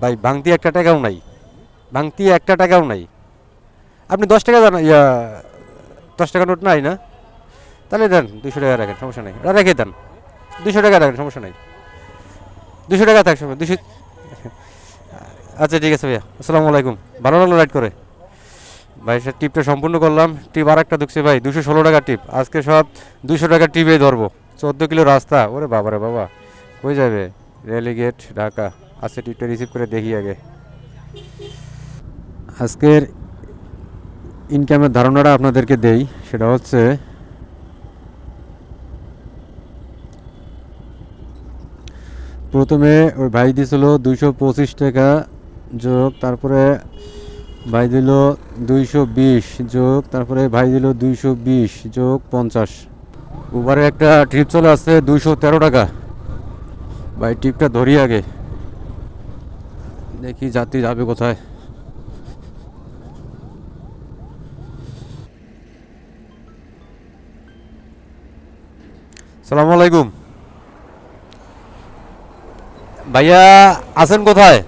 ভাই, ভাঙতি একটা টাকাও নাই। ভাঙতি একটা টাকাও নাই। আপনি দশ টাকা দেন, ইয়া, দশ টাকা নোট নাই না? তাহলে দেন দুশো টাকা রাখেন, সমস্যা নেই। রেখে দেন। দুশো টাকা রাখেন, সমস্যা নেই। দুশো টাকা থাক সময় দুশো আচ্ছা ঠিক আছে ভাইয়া। আসসালামু আলাইকুম। ভালো লাগল রাইড করে? ভাই, সে টিপটা সম্পূর্ণ করলাম। টিপ আর একটা ঢুকছে ভাই দুশো ষোলো টাকা টিপ। আজকে সব দুশো টাকা টিপে ধরবো। চোদ্দ কিলো রাস্তা, ওরে বাবা রে বাবা। কই যাবে? রেলিগেট ঢাকা। আজকে টিপটা রিসিভ করে দেখি আগে। আজকের ইনকামের ধারণাটা আপনাদেরকে দেই, সেটা হচ্ছে প্রথমে ওই ভাই দিছিল দুইশো পঁচিশ টাকা যোগ, তারপরে ভাই দিল দুইশো বিশ যোগ, তারপরে ভাই দিল দুইশো বিশ যোগ পঞ্চাশ। উবারে একটা ট্রিপ চলে আসছে দুইশো তেরো টাকা। ভাই ট্রিপটা ধরি আগে। দেখি যাত্রী যাবে কোথায়। সালামু আলাইকুম। ভাইয়া, আছেন কোথায়?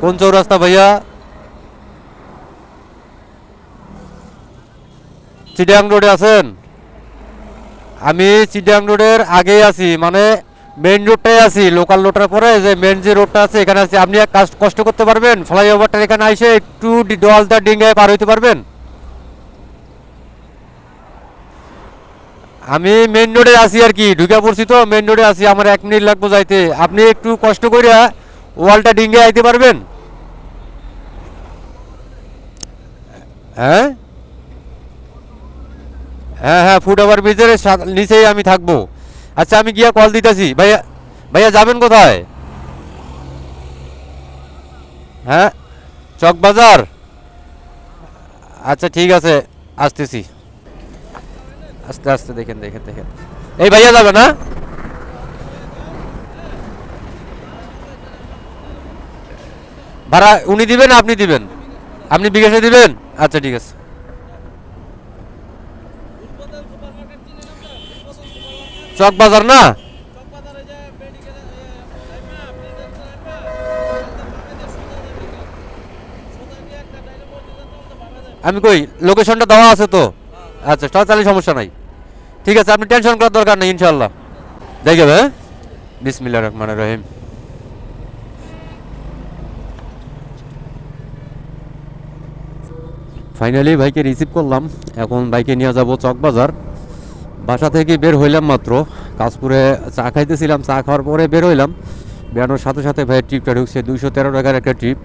কোন চৌরাস্তা ভাইয়া? চিডিয়াং রোডে আছেন? আমি চিডিয়াং রোডের আগেই আছি মানে মেইন রোডটাই আছি লোকাল রোডটার পরে যে মেন যে রোডটা আছে, এখানে আছি। আপনি কষ্ট করতে পারবেন ফ্লাইওভারটার এখানে এসে একটু ডলদা ডিঙ্গায় পার হইতে পারবেন। আমি মেন রোডে আছি আর কি, ঢুকে পড়ছি তো মেন রোডে আছি, আমার এক মিনিট লাগবে যাইতে। আপনি একটু কষ্ট করিয়া ওয়ালটা ডিঙ্গে আইতে পারবেন। হ্যাঁ? হ্যাঁ হ্যাঁ ফুট ওভার ব্রিজের নিচেই আমি থাকব। আচ্ছা আমি গিয়া কল দিতেছি। ভাইয়া ভাইয়া যাবেন কোথায়? হ্যাঁ? চকবাজার আচ্ছা ঠিক আছে, আসতেছি। আস্তে আস্তে দেখেন দেখেন দেখেন। এই ভাইয়া যাবে না ভাড়া উনি দিবেন না আপনি দিবেন? আপনি বিকাশে দিবেন? আচ্ছা ঠিক আছে। চক বাজার না? আমি কই লোকেশনটা দেওয়া আছে তো? আচ্ছা তাহলে সমস্যা নাই। ঠিক আছে, আপনি টেনশন করার দরকার নেই ইনশাল্লাহ দেখে হ্যাঁ? বিসমিল্লা রহমান রহিম। ফাইনালি ভাইকে রিসিভ করলাম। এখন বাইকে নিয়ে যাব চকবাজার বাসা থেকে বের হইলাম মাত্র। কাশপুরে চা খাইতেছিলাম, চা খাওয়ার পরে বের হইলাম। বেরোনোর সাথে সাথে ভাইয়ের ট্রিপটা ঢুকছে, দুইশো তেরো টাকার একটা ট্রিপ।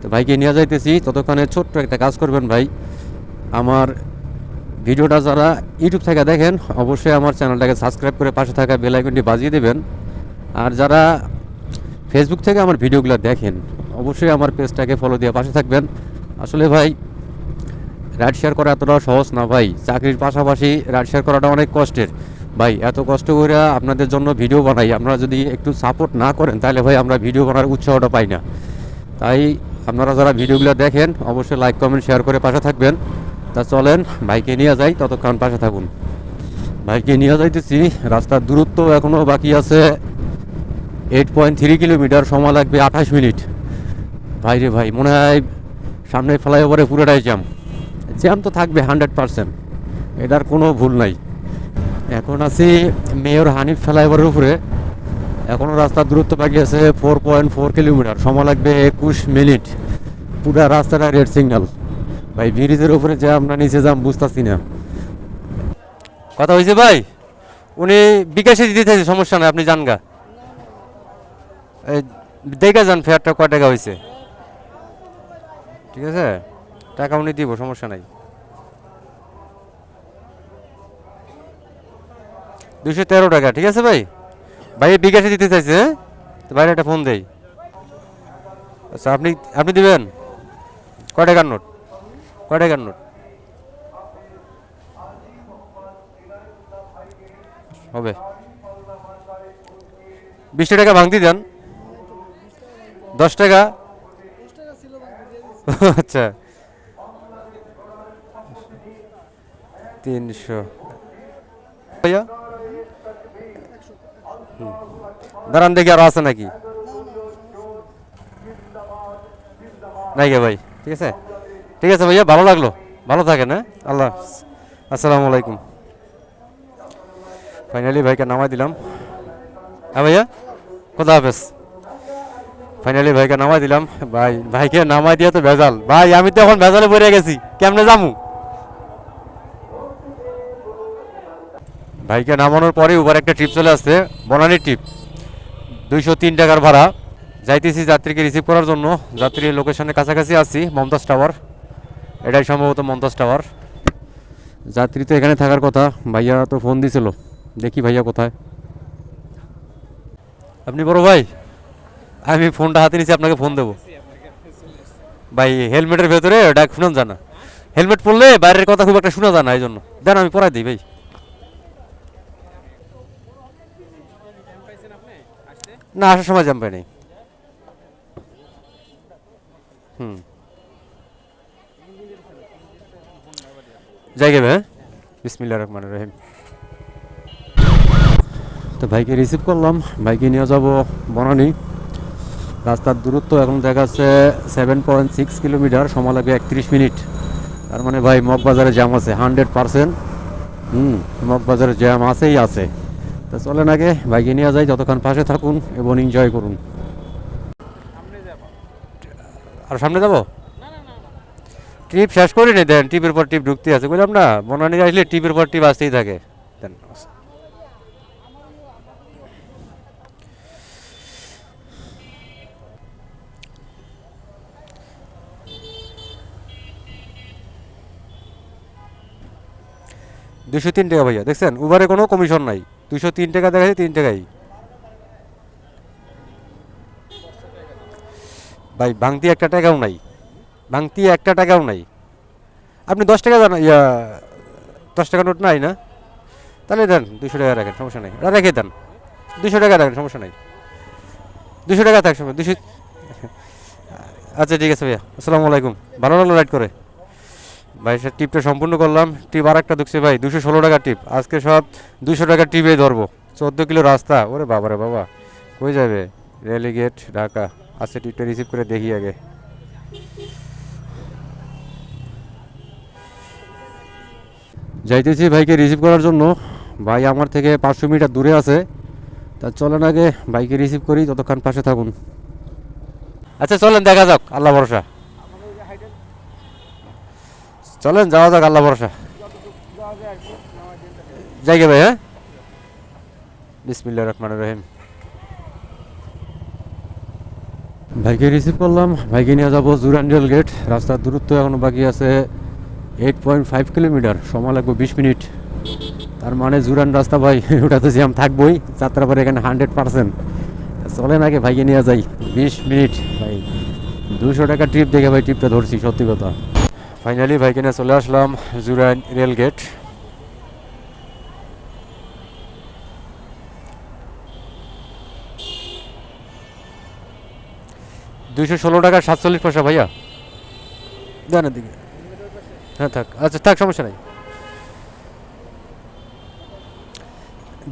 তো ভাইকে নিয়ে যাইতেছি, ততক্ষণে ছোট্ট একটা কাজ করবেন ভাই। আমার ভিডিওটা যারা ইউটিউব থেকে দেখেন, অবশ্যই আমার চ্যানেলটাকে সাবস্ক্রাইব করে পাশে থাকা বেল আইকনটি বাজিয়ে দেবেন। আর যারা ফেসবুক থেকে আমার ভিডিওগুলো দেখেন, অবশ্যই আমার পেজটাকে ফলো দিয়ে পাশে থাকবেন। আসলে ভাই রাইড শেয়ার করা এতটা সহজ না ভাই। চাকরির পাশাপাশি রাইড শেয়ার করাটা অনেক কষ্টের। ভাই, এত কষ্ট করে আপনাদের জন্য ভিডিও বানাই। আপনারা যদি একটু সাপোর্ট না করেন, তাহলে ভাই আমরা ভিডিও বানার উৎসাহটা পাই না। তাই আপনারা যারা ভিডিওগুলো দেখেন, অবশ্যই লাইক কমেন্ট শেয়ার করে পাশে থাকবেন। তা চলেন বাইকে নিয়ে যাই, ততক্ষণ পাশে থাকুন। বাইকে নিয়ে যাইতেছি, রাস্তার দূরত্ব এখনও বাকি আছে। এইট পয়েন্ট থ্রি কিলোমিটার, সময় লাগবে আঠাশ মিনিট। ভাই রে ভাই, মনে হয় সামনে ফ্লাইওভারে পুরোটাই জ্যাম জ্যাম তো থাকবে হান্ড্রেড পারসেন্ট। এটার কোনো ভুল নাই। এখন আছি মেয়র হানিফ ফ্লাইওভারের উপরে। এখনও রাস্তার দূরত্ব বাকি আছে ফোর পয়েন্ট ফোর কিলোমিটার সময় লাগবে একুশ মিনিট। পুরা রাস্তাটা রেড সিগন্যাল ভাই, ব্রিজের উপরে যে আমরা নিচে যাম, বুঝতেছি না। কথা হয়েছে ভাই? উনি বিকাশে দিতে সমস্যা নাই, আপনি যান গা এই, দেখে যান ফেয়ারটা কয় টাকা হয়েছে। ঠিক আছে? টাকা উনি দিব, সমস্যা নাই। দুশো তেরো টাকা, ঠিক আছে ভাই? ভাই বিকাশে দিতে চাইছে হ্যাঁ? তো বাইরে একটা ফোন দেই। আচ্ছা আপনি আপনি দিবেন? কয় টাকার নোট? কয় টাকার নোট? হবে। বিশটা টাকা ভাঙতি দেন। দশ টাকা? আচ্ছা। তিনশো। ভাইয়া। দাঁড়ান দেখি আরও আছে নাকি? নাই গে ভাই ঠিক আছে? ঠিক আছে ভাইয়া ভালো লাগল। ভালো থাকেন হ্যাঁ? আল্লাহ। আসসালামু আলাইকুম। ফাইনালি ভাইকে নামাই দিলাম। হ্যাঁ ভাইয়া? খোদা হাফেজ। ফাইনালি ভাইকে নামাই দিলাম। ভাই ভাইকে নামাই দিয়ে তো ভেজাল। ভাই আমি তো এখন ভেজালে পড়ে গেছি। কেমনে যামু? ভাইকে নামানোর পরে উপর একটা ট্রিপ চলে আসছে, বনানি ট্রিপ দুইশো তিন টাকার ভাড়া। যাইতেছি যাত্রীকে রিসিভ করার জন্য। যাত্রীর লোকেশনের কাছাকাছি আছি মমতাজ টাওয়ার এটাই সম্ভবত মমতাজ টাওয়ার যাত্রী তো এখানে থাকার কথা, ভাইয়া তো ফোন দিছিল। দেখি ভাইয়া কোথায়। আপনি বড় ভাই, আমি ফোনটা হাতে নিচ্ছি আপনাকে ফোন দেবো। ভাই, হেলমেটের ভেতরে ডাক শুনান জানা। হেলমেট পরলে বাইরের কথা খুব একটা শোনা যায় না এই জন্য দেন আমি পড়াই দিই, ভাই। না, আসার সময় জাম পাই নাই হুম গেবে হ্যাঁ? বিসমিল্লা রহমান রহিম। তো ভাইকে রিসিভ করলাম, ভাইকে নিয়ে যাব বনানি। রাস্তার দূরত্ব এখন দেখা যাচ্ছে সেভেন পয়েন্ট সিক্স কিলোমিটার সময় লাগবে একত্রিশ মিনিট। তার মানে ভাই মগবাজারে জ্যাম আছে হান্ড্রেড পারসেন্ট হুম, মগবাজারে জ্যাম আছেই, আছে। তো চলেন আগে, বাইকে নিয়ে যাই, যতক্ষণ পাশে থাকুন এবং এনজয় করুন। আর সামনে যাব? ট্রিপ শেষ করি নি দেন টিপের পর টিপ ঢুকতে আছে। বুঝলাম না বনানি আসলে টিপের পর টিপ আসতেই থাকে। দেন দুশো তিন টাকা ভাইয়া, দেখছেন? উবারে কোনো কমিশন নাই। দুশো তিন টাকা দেখাচ্ছে তিন টাকাই। ভাই, ভাঙতি একটা টাকাও নাই। ভাঙতি একটা টাকাও নাই। আপনি দশ টাকা দেন ইয়া, দশ টাকা নোট নাই না? তাহলে দেন দুশো টাকা রাখেন, সমস্যা নাই। রেখে দেন দুশো টাকা রাখেন, সমস্যা নাই। দুশো টাকা থাক, সময় দুশো আচ্ছা ঠিক আছে ভাইয়া। আসসালামু আলাইকুম। ভালো লাগল রাইড করে? ভাই সে টিপটা সম্পূর্ণ করলাম। টিপ আর একটা ঢুকছে ভাই দুশো ষোলো টাকা টিপ। আজকে সব দুশো টাকা টিপে ধরবো। চোদ্দ কিলো রাস্তা, ওরে বাবারে বাবা। কই যাবে? রেলিগেট ঢাকা। আজকে টিপটা রিসিভ করে দেখি আগে। যাইতেছি ভাইকে রিসিভ করার জন্য। ভাই আমার থেকে পাঁচশো মিটার দূরে আছে। তা চলেন আগে বাইকে রিসিভ করি, ততক্ষণ পাশে থাকুন। আচ্ছা চলেন, দেখা যাক। আল্লাহ ভরসা। চলেন, যাওয়া যাক, আল্লাহ ভরসা। যাইগে ভাই হ্যাঁ? বিসমিল্লা রহমান রহিম। ভাইকে রিসিভ করলাম, ভাইকে নিয়ে যাব জুরান্ডিয়াল গেট রাস্তার দূরত্ব এখনও বাকি আছে এইট পয়েন্ট ফাইভ কিলোমিটার সময় লাগবে বিশ মিনিট। তার মানে জুরান রাস্তা ভাই ওটা তো জ্যাম থাকবোই যাত্রাবাড়ি এখানে হান্ড্রেড পার্সেন্ট চলেন আগে ভাইকে নিয়ে যাই, বিশ মিনিট, ভাই। দুশো টাকা ট্রিপ দেখে ভাই ট্রিপটা ধরছি, সত্যি কথা। ফাইনালি ভাইকে নিয়ে চলে আসলাম জুরান রেল গেট। দুইশো ষোলো টাকা সাতচল্লিশ পয়সা ভাইয়া। দেন দিকে। হ্যাঁ থাক। আচ্ছা থাক সমস্যা নাই।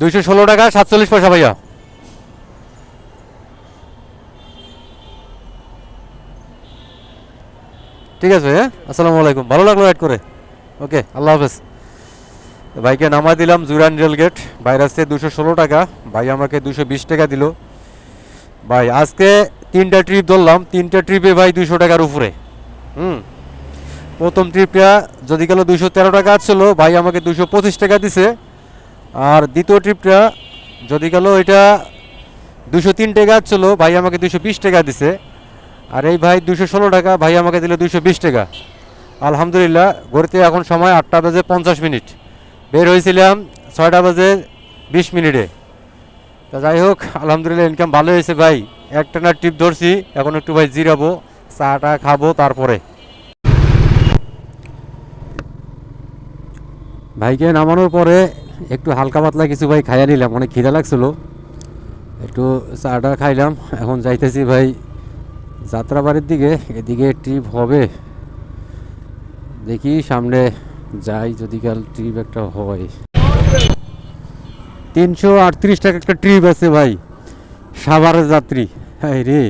দুইশো ষোলো টাকা সাতচল্লিশ পয়সা ভাইয়া। ঠিক আছে হ্যাঁ? আসসালামু আলাইকুম। ভালো লাগল অ্যাড করে? ওকে আল্লাহ হাফেজ। ভাইকে নামা দিলাম জুরান রেল গেট। বাইরে আসছে দুশো ষোলো টাকা। ভাই আমাকে দুশো বিশ টাকা দিল। ভাই, আজকে তিনটা ট্রিপ ধরলাম। তিনটা ট্রিপে ভাই দুশো টাকার উপরে। হুম? প্রথম ট্রিপটা যদি গেল দুশো তেরো টাকা আসছিল, ভাই আমাকে দুশো পঁচিশ টাকা দিছে। আর দ্বিতীয় ট্রিপটা যদি গেল এটা দুশো তিন টাকা আসছিল, ভাই আমাকে দুশো বিশ টাকা দিছে। আর এই ভাই দুশো ষোলো টাকা, ভাই আমাকে দিল দুশো বিশ টাকা। আলহামদুলিল্লাহ ঘুরতে এখন সময় আটটা বাজে পঞ্চাশ মিনিট। বের হয়েছিলাম ছয়টা বাজে বিশ মিনিটে। তা যাই হোক, আলহামদুলিল্লাহ ইনকাম ভালো হয়েছে ভাই। একটা না ট্রিপ ধরছি, এখন একটু ভাই জিরাবো, চাটা খাব তারপরে। ভাইকে নামানোর পরে একটু হালকা পাতলা কিছু ভাই খাইয়া নিলাম, অনেক খিদা লাগছিল। একটু চাটা খাইলাম, এখন যাইতেছি ভাই যাত্রাবাড়ির দিকে, এদিকে ট্রিপ হবে। দেখি সামনে যাই যদি কাল ট্রিপ একটা হয়। তিনশো আটত্রিশ টাকা একটা ট্রিপ আছে ভাই। সাভারের যাত্রী। হাই রে।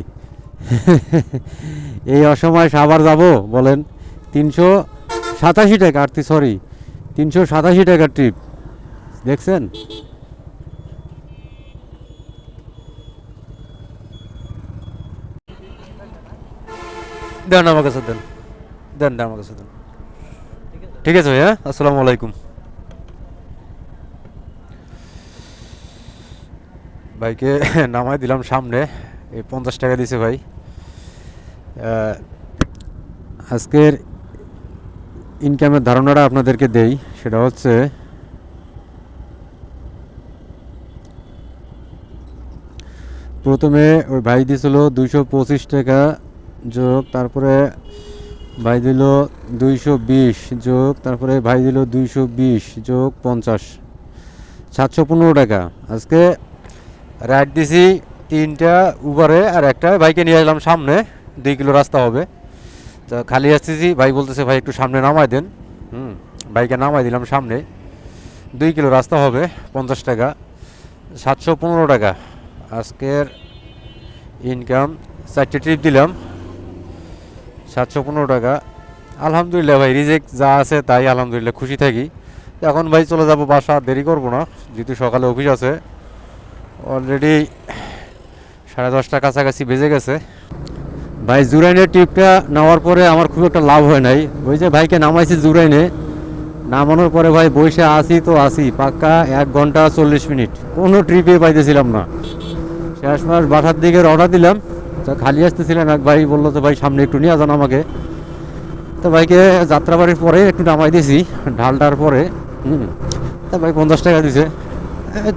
এই অসময় সাভার যাব, বলেন। তিনশো সাতাশি টাকা আরতি সরি তিনশো সাতাশি টাকার ট্রিপ দেখছেন? দেন আমার কাছে, দেন। দেন দেন আমার কাছে, দেন। ঠিক আছে ভাইয়া, আসসালামু আলাইকুম। ভাইকে নামাই দিলাম সামনে, এই পঞ্চাশ টাকা দিছে ভাই। আজকের ইনকামের ধারণাটা আপনাদেরকে দেই, সেটা হচ্ছে প্রথমে ওই ভাই দিছিল দুইশো পঁচিশ টাকা যোগ, তারপরে ভাই দিল দুইশো বিশ যোগ, তারপরে ভাই দিল দুইশো বিশ যোগ পঞ্চাশ। সাতশো পনেরো টাকা। আজকে রাইড দিছি তিনটা উবারে আর একটা বাইকে নিয়ে এলাম সামনে, দুই কিলো রাস্তা হবে। তো খালি আসতেছি, ভাই বলতেছে, ভাই, একটু সামনে নামাই দেন। হুম বাইকে নামাই দিলাম সামনে। দুই কিলো রাস্তা হবে, পঞ্চাশ টাকা। সাতশো পনেরো টাকা। আজকের ইনকাম চারটে ট্রিপ দিলাম। সাতশো পনেরো টাকা। আলহামদুলিল্লাহ ভাই, রিজেক্ট যা আছে তাই আলহামদুলিল্লাহ খুশি থাকি। এখন ভাই চলে যাব বাসা দেরি করব না, যেহেতু সকালে অফিস আছে। অলরেডি সাড়ে দশটা কাছাকাছি বেজে গেছে। ভাই, জুরাইনের ট্রিপটা নেওয়ার পরে আমার খুব একটা লাভ হয় নাই। ওই যে ভাইকে নামাইছি জুরাইনে, নামানোর পরে ভাই বসে আসি তো আসি পাক্কা এক ঘণ্টা চল্লিশ মিনিট। কোনো ট্রিপে পাইতেছিলাম না। শেষ মাস বাসার দিকে রওনা দিলাম। তো খালি আসতেছিলাম এক ভাই বলল তো ভাই, সামনে একটু নিয়ে যান আমাকে। তো ভাইকে যাত্রাবাড়ির পরে একটু নামাই দিয়েছি, ঢালটার পরে। হুম, তা ভাই পঞ্চাশ টাকা দিছে।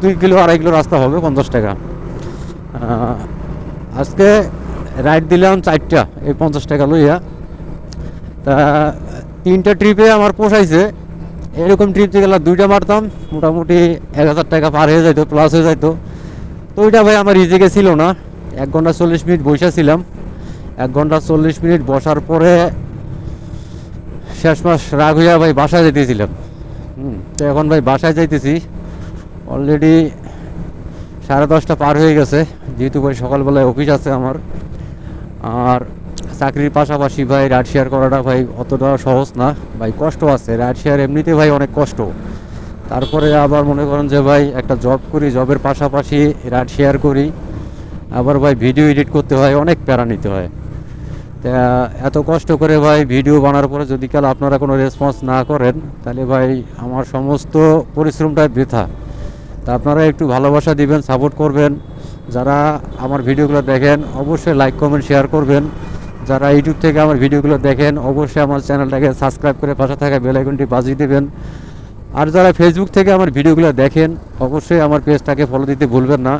দুই কিলো, আড়াই কিলো রাস্তা হবে, পঞ্চাশ টাকা। আজকে রাইড দিলাম চারটা, এই পঞ্চাশ টাকা লইয়া। তা তিনটা ট্রিপে আমার পোষাইছে, এরকম ট্রিপে গেলে দুইটা মারতাম, মোটামুটি এক হাজার টাকা পার হয়ে যাইতো প্লাস হয়ে যাইতো। তো ওইটা ভাই আমার ইজিকে ছিল না। এক ঘণ্টা চল্লিশ মিনিট বসে ছিলাম। এক ঘণ্টা চল্লিশ মিনিট বসার পরে শেষ মাস রাগ হইয়া ভাই বাসায় যেতেছিলাম হুম, তো এখন ভাই বাসায় যাইতেছি। অলরেডি সাড়ে দশটা পার হয়ে গেছে। যেহেতু ভাই সকালবেলায় অফিস আছে আমার। আর চাকরির পাশাপাশি ভাই রাইড শেয়ার করাটা ভাই অতটা সহজ না। ভাই কষ্ট আছে রাইড শেয়ার এমনিতে ভাই অনেক কষ্ট। তারপরে আবার মনে করেন যে ভাই একটা জব করি জবের পাশাপাশি রাইড শেয়ার করি। আবার ভাই ভিডিও এডিট করতে হয়, অনেক প্যারা নিতে হয়। তা এত কষ্ট করে ভাই ভিডিও বানার পরে যদি কাল আপনারা কোনো রেসপন্স না করেন, তাহলে ভাই আমার সমস্ত পরিশ্রমটাই বৃথা। তা আপনারা একটু ভালোবাসা দিবেন সাপোর্ট করবেন। যারা আমার ভিডিওগুলো দেখেন, অবশ্যই লাইক কমেন্ট শেয়ার করবেন। যারা ইউটিউব থেকে আমার ভিডিওগুলো দেখেন, অবশ্যই আমার চ্যানেলটাকে সাবস্ক্রাইব করে পাশে থাকা বেল আইকনটি বাজিয়ে দেবেন। আর যারা ফেসবুক থেকে আমার ভিডিওগুলো দেখেন, অবশ্যই আমার পেজটাকে ফলো দিতে ভুলবেন না।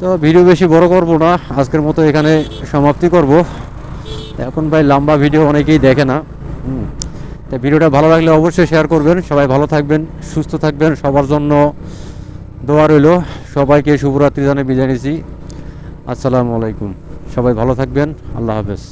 তো ভিডিও বেশি বড় করব না, আজকের মতো এখানে সমাপ্তি করব। এখন ভাই লম্বা ভিডিও অনেকেই দেখে না। তো ভিডিওটা ভালো লাগলে অবশ্যই শেয়ার করবেন। সবাই ভালো থাকবেন, সুস্থ থাকবেন। সবার জন্য দোয়া রইল। সবাইকে শুভরাত্রি জানিয়ে বিদায় নিছি আসসালামু আলাইকুম। সবাই ভালো থাকবেন। আল্লাহ হাফেজ।